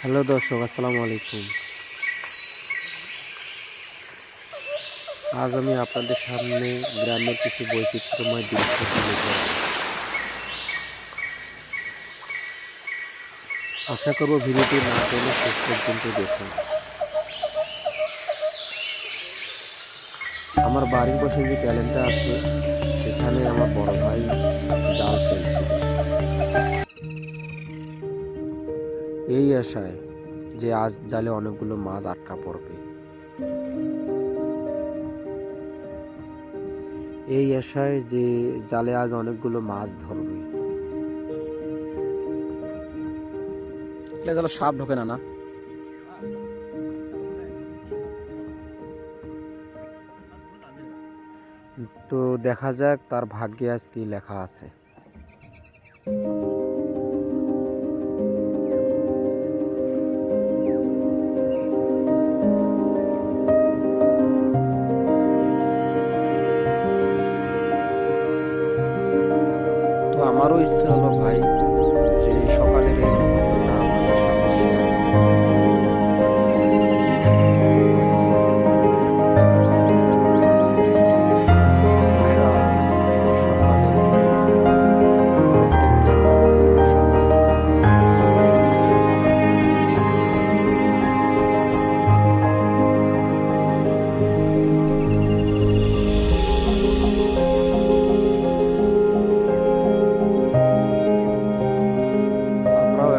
Hello দর্শক, আসসালামু আলাইকুম। আজ আমি আপনাদের সামনে গ্রামের কিছু বৈচিত্র্যময় দৃশ্য তুলে ধরব। আশা করব ভিডিওটি না টেনে শেষ পর্যন্ত দেখুন। আমার বাড়ির পাশে যে ক্যালেন্ডার আছে, সেখানে আমার বড় ভাই জাল ফেলছিল। এই আশায় যে আজ জালে অনেকগুলো মাছ আটকা পড়বে। এই আশায় যে জালে আজ অনেকগুলো মাছ ধরবে। এটা গেল সাপ ঢোকে না না? তো দেখা যাক তার ভাগ্যে আজ কি লেখা আছে। আমারও ইচ্ছে হলো ভাই যে সকালের এই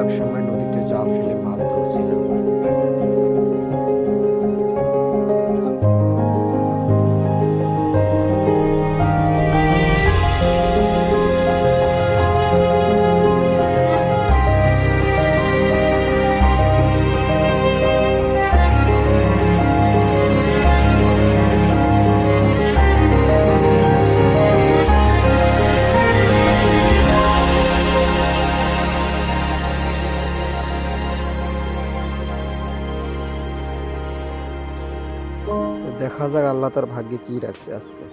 সময় নদীতে জাল ফেলে মাছ ধরছিলাম। দেখা যাক আল্লাহ তার ভাগ্যে কি রাখছে আজকে।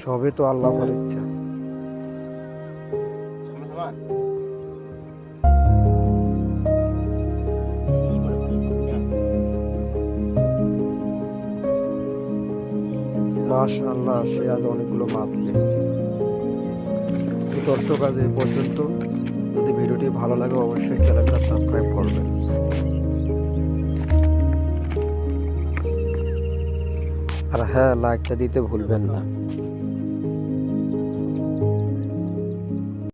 সবে তো আল্লাহর ইচ্ছা মাশাআল্লাহ, সে আজ অনেকগুলো মাছ পেয়েছে দর্শক, আজ এই পর্যন্ত। যদি ভিডিওটি ভালো লাগে, অবশ্যই চ্যানেলটা সাবস্ক্রাইব করবেন। আর হ্যাঁ লাইকটা দিতে ভুলবেন না।